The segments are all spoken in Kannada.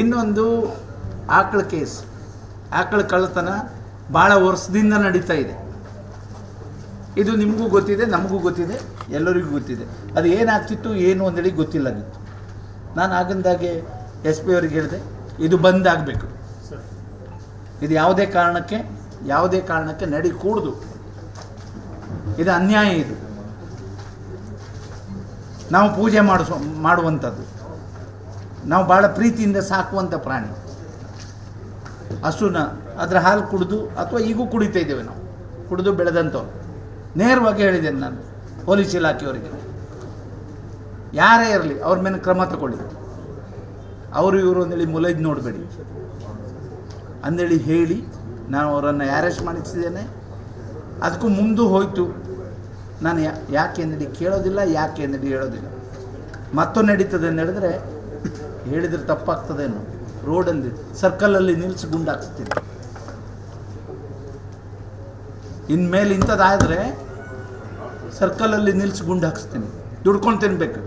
ಇನ್ನೊಂದು ಆಕಳ ಕೇಸ್. ಆಕಳ ಕಳ್ಳತನ ಭಾಳ ವರ್ಷದಿಂದ ನಡೀತಾ ಇದೆ. ಇದು ನಿಮಗೂ ಗೊತ್ತಿದೆ ನಮಗೂ ಗೊತ್ತಿದೆ ಎಲ್ಲರಿಗೂ ಗೊತ್ತಿದೆ. ಅದು ಏನಾಗ್ತಿತ್ತು ಏನು ಅಂದೇಳಿ ಗೊತ್ತಿಲ್ಲಾಗಿತ್ತು ನಾನು ಆಗಂದಾಗೆ ಎಸ್ ಪಿ ಅವ್ರಿಗೆ ಹೇಳಿದೆ ಇದು ಬಂದ್ ಆಗಬೇಕು. ಇದು ಯಾವುದೇ ಕಾರಣಕ್ಕೆ ಯಾವುದೇ ಕಾರಣಕ್ಕೆ ನಡಿ ಕೂಡ್ದು ಇದು ಅನ್ಯಾಯ ಇದು. ನಾವು ಪೂಜೆ ಮಾಡಿಸೋ ಮಾಡುವಂಥದ್ದು. ನಾವು ಭಾಳ ಪ್ರೀತಿಯಿಂದ ಸಾಕುವಂಥ ಪ್ರಾಣಿ. ಹಸುನ ಅದರ ಹಾಲು ಕುಡಿದು ಅಥವಾ ಈಗೂ ಕುಡಿತಾ ಇದ್ದೇವೆ ನಾವು. ಕುಡಿದು ಬೆಳೆದಂಥವ್ರು. ನೇರವಾಗಿ ಹೇಳಿದ್ದೇನೆ ನಾನು ಪೊಲೀಸ್ ಇಲಾಖೆಯವರಿಗೆ. ಯಾರೇ ಇರಲಿ, ಅವ್ರ ಮೇಲೆ ಕ್ರಮ ತಗೊಳ್ಳಿ. ಅವರು ಇವರು ಅಂದೇಳಿ ಮುಲೈದು ನೋಡಬೇಡಿ. ಅಂದೇಳಿ ಹೇಳಿ ನಾನು ಅವರನ್ನು ಅರೆಸ್ಟ್ ಮಾಡಿಸಿದ್ದೇನೆ. ಅದಕ್ಕೂ ಮುಂದೆ ಹೋಯಿತು. ನಾನು ಯಾಕೆ ಅಂದೇಳಿ ಕೇಳೋದಿಲ್ಲ, ಯಾಕೆ ಅಂದೇಳಿ ಹೇಳೋದಿಲ್ಲ. ಮತ್ತೊಂದು ನಡೀತದೆ ಅಂತ ಹೇಳಿದ್ರೆ ಹೇಳಿದ್ರೆ ತಪ್ಪಾಗ್ತದೇನು. ರೋಡಲ್ಲಿ, ಸರ್ಕಲಲ್ಲಿ ನಿಲ್ಲಿಸಿ ಗುಂಡಾಕ್ಸ್ತೀನಿ ಇನ್ಮೇಲೆ ಇಂಥದ್ದಾದರೆ ಸರ್ಕಲಲ್ಲಿ ನಿಲ್ಲಿಸಿ ಗುಂಡು ಹಾಕಿಸ್ತೀನಿ. ದುಡ್ಕೊಂಡು ತಿನ್ಬೇಕು.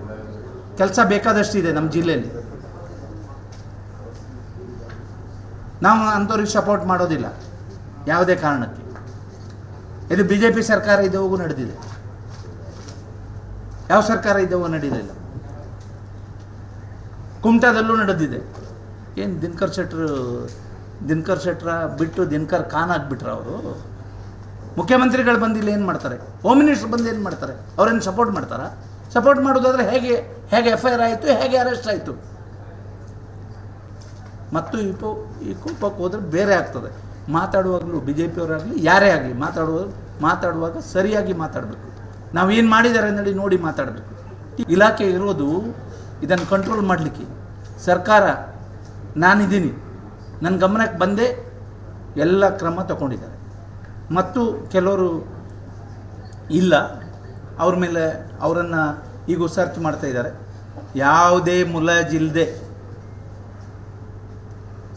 ಕೆಲಸ ಬೇಕಾದಷ್ಟಿದೆ ನಮ್ಮ ಜಿಲ್ಲೆಯಲ್ಲಿ ನಾವು ಅಂಥವ್ರಿಗೆ ಸಪೋರ್ಟ್ ಮಾಡೋದಿಲ್ಲ. ಯಾವುದೇ ಕಾರಣಕ್ಕೆ. ಇದು ಬಿ ಜೆ ಪಿ ಸರ್ಕಾರ ಇದ್ದವಾಗೂ ನಡೆದಿದೆ. ಯಾವ ಸರ್ಕಾರ ಇದ್ದವಾಗ ನಡೆಯಲಿಲ್ಲ ಕುಮಟಾದಲ್ಲೂ ನಡೆದಿದೆ. ಏನು ದಿನಕರ್ ಶೆಟ್ರು ದಿನಕರ್ ಶೆಟ್ರ ಬಿಟ್ಟು ದಿನಕರ್ ಖಾನ್ ಆಗಿಬಿಟ್ರೆ ಅವರು? ಮುಖ್ಯಮಂತ್ರಿಗಳು ಬಂದಿಲ್ಲ ಏನು ಮಾಡ್ತಾರೆ? ಹೋಮ್ ಮಿನಿಸ್ಟರ್ ಬಂದು ಏನು ಮಾಡ್ತಾರೆ? ಅವ್ರೇನು ಸಪೋರ್ಟ್ ಮಾಡ್ತಾರಾ? ಸಪೋರ್ಟ್ ಮಾಡೋದಾದ್ರೆ ಹೇಗೆ ಹೇಗೆ ಎಫ್ ಐ ಆರ್ ಆಯಿತು, ಹೇಗೆ ಅರೆಸ್ಟ್ ಆಯಿತು? ಮತ್ತು ಇಪ್ಪು ಈ ಕೋಪಕ್ಕೆ ಹೋದ್ರೆ ಬೇರೆ ಆಗ್ತದೆ. ಮಾತಾಡುವಾಗಲೂ ಬಿ ಜೆ ಪಿಯವರಾಗಲಿ ಯಾರೇ ಆಗಲಿ, ಮಾತಾಡುವ, ಮಾತಾಡುವಾಗ ಸರಿಯಾಗಿ ಮಾತಾಡಬೇಕು. ನಾವು ಏನು ಮಾಡಿದ್ದಾರೆ ಅಂದೇಳಿ ನೋಡಿ ಮಾತಾಡಬೇಕು. ಇಲಾಖೆ ಇರೋದು ಇದನ್ನು ಕಂಟ್ರೋಲ್ ಮಾಡಲಿಕ್ಕೆ. ಸರ್ಕಾರ, ನಾನಿದ್ದೀನಿ. ನನ್ನ ಗಮನಕ್ಕೆ ಬಂದೇ ಎಲ್ಲ ಕ್ರಮ ತಗೊಂಡಿದ್ದಾರೆ. ಮತ್ತು ಕೆಲವರು ಇಲ್ಲ. ಅವ್ರ ಮೇಲೆ ಅವರನ್ನು ಈಗ ಸರ್ಚ್ ಮಾಡ್ತಾ ಇದ್ದಾರೆ. ಯಾವುದೇ ಮುಲಾಜಿಲ್ಲದೆ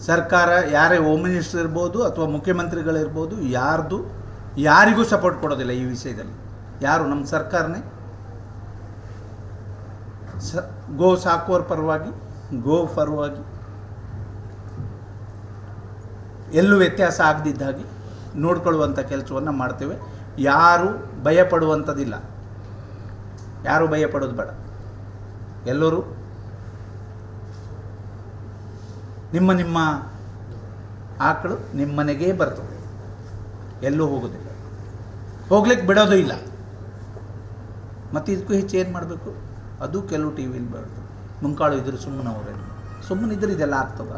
ಸರ್ಕಾರ, ಯಾರೇ ಹೋಮ್ ಮಿನಿಸ್ಟರ್ ಇರ್ಬೋದು ಅಥವಾ ಮುಖ್ಯಮಂತ್ರಿಗಳಿರ್ಬೋದು, ಯಾರ್ದು, ಯಾರಿಗೂ ಸಪೋರ್ಟ್ ಕೊಡೋದಿಲ್ಲ ಈ ವಿಷಯದಲ್ಲಿ. ಯಾರು? ನಮ್ಮ ಸರ್ಕಾರನೇ. ಸ, ಗೋ ಸಾಕೋರ್ ಪರವಾಗಿ, ಗೋ ಪರವಾಗಿ ಎಲ್ಲೂ ವ್ಯತ್ಯಾಸ ಆಗದಿದ್ದ ಹಾಗೆ ನೋಡ್ಕೊಳ್ಳುವಂಥ ಕೆಲಸವನ್ನು ಮಾಡ್ತೇವೆ. ಯಾರು ಭಯಪಡುವಂಥದ್ದಿಲ್ಲ ಯಾರು ಭಯಪಡೋದು ಬೇಡ. ಎಲ್ಲರೂ ನಿಮ್ಮ ನಿಮ್ಮ ಆಕಳು ನಿಮ್ಮ ಮನೆಗೇ ಬರ್ತದೆ ಎಲ್ಲೂ ಹೋಗೋದಿಲ್ಲ. ಹೋಗ್ಲಿಕ್ಕೆ ಬಿಡೋದು ಇಲ್ಲ. ಮತ್ತು ಇದಕ್ಕೂ ಹೆಚ್ಚು ಏನು ಮಾಡಬೇಕು? ಅದು ಕೆಲವು ಟಿ ವಿಲಿ ಬರ್ತದೆ ಮುಂಕಾಳು ಇದ್ರು ಸುಮ್ಮನೆ ಅವರೇನು. ಸುಮ್ಮನೆ ಇದ್ರೆ ಇದೆಲ್ಲ ಆಗ್ತದ?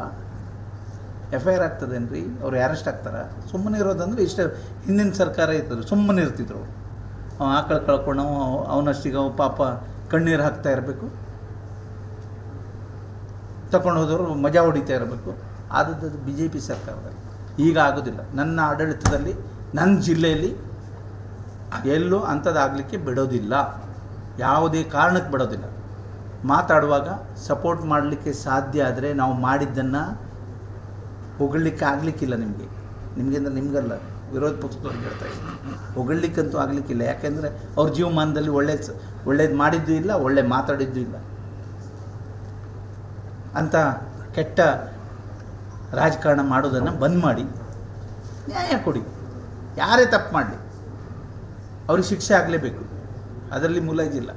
ಎಫ್ ಐ ಆರ್ ಆಗ್ತದೇನ್ರಿ? ಅವ್ರು ಅರೆಸ್ಟ್ ಆಗ್ತಾರೆ? ಸುಮ್ಮನೆ ಇರೋದಂದ್ರೆ ಇಷ್ಟ, ಹಿಂದಿನ ಸರ್ಕಾರ ಇರ್ತದೆ, ಸುಮ್ಮನೆ ಇರ್ತಿದ್ರು ಅವ್ನು ಅವ ಆಕಳು ಕಳ್ಕೊಂಡು ಅವನಷ್ಟಿಗೆ ಅವ ಪಾಪ ಕಣ್ಣೀರು ಹಾಕ್ತಾ ಇರಬೇಕು. ತಗೊಂಡು ಹೋದವರು ಮಜಾ ಹೊಡಿತಾ ಇರಬೇಕು. ಆದದ್ದು ಬಿ ಜೆ ಪಿ ಸರ್ಕಾರದಲ್ಲಿ. ಈಗ ಆಗೋದಿಲ್ಲ. ನನ್ನ ಆಡಳಿತದಲ್ಲಿ ನನ್ನ ಜಿಲ್ಲೆಯಲ್ಲಿ ಎಲ್ಲೂ ಅಂಥದ್ದಾಗಲಿಕ್ಕೆ ಬಿಡೋದಿಲ್ಲ. ಯಾವುದೇ ಕಾರಣಕ್ಕೆ ಬಿಡೋದಿಲ್ಲ ಮಾತಾಡುವಾಗ ಸಪೋರ್ಟ್ ಮಾಡಲಿಕ್ಕೆ ಸಾಧ್ಯ ಆದರೆ ನಾವು ಮಾಡಿದ್ದನ್ನು ಹೊಗಳ್ಲಿಕ್ಕೆ ಆಗಲಿಕ್ಕಿಲ್ಲ ನಿಮಗೆ. ನಿಮಗೆ ಅಂದರೆ ನಿಮಗಲ್ಲ, ವಿರೋಧ ಪಕ್ಷದವ್ರಿಗೆ ಹೇಳ್ತಾ ಇದ್ದೀನಿ. ಹೊಗಳ್ಲಿಕ್ಕಂತೂ ಆಗಲಿಕ್ಕಿಲ್ಲ. ಯಾಕೆಂದರೆ ಅವ್ರ ಜೀವಮಾನದಲ್ಲಿ ಒಳ್ಳೆ ಒಳ್ಳೇದು ಮಾಡಿದ್ದು ಇಲ್ಲ, ಒಳ್ಳೆ ಮಾತಾಡಿದ್ದು ಇಲ್ಲ. ಅಂತ ಕೆಟ್ಟ ರಾಜಕಾರಣ ಮಾಡೋದನ್ನು ಬಂದ್ ಮಾಡಿ, ನ್ಯಾಯ ಕೊಡಿ. ಯಾರೇ ತಪ್ಪು ಮಾಡಲಿ, ಅವ್ರಿಗೆ ಶಿಕ್ಷೆ ಆಗಲೇಬೇಕು. ಅದರಲ್ಲಿ ಮುಲಾಜಿಲ್ಲ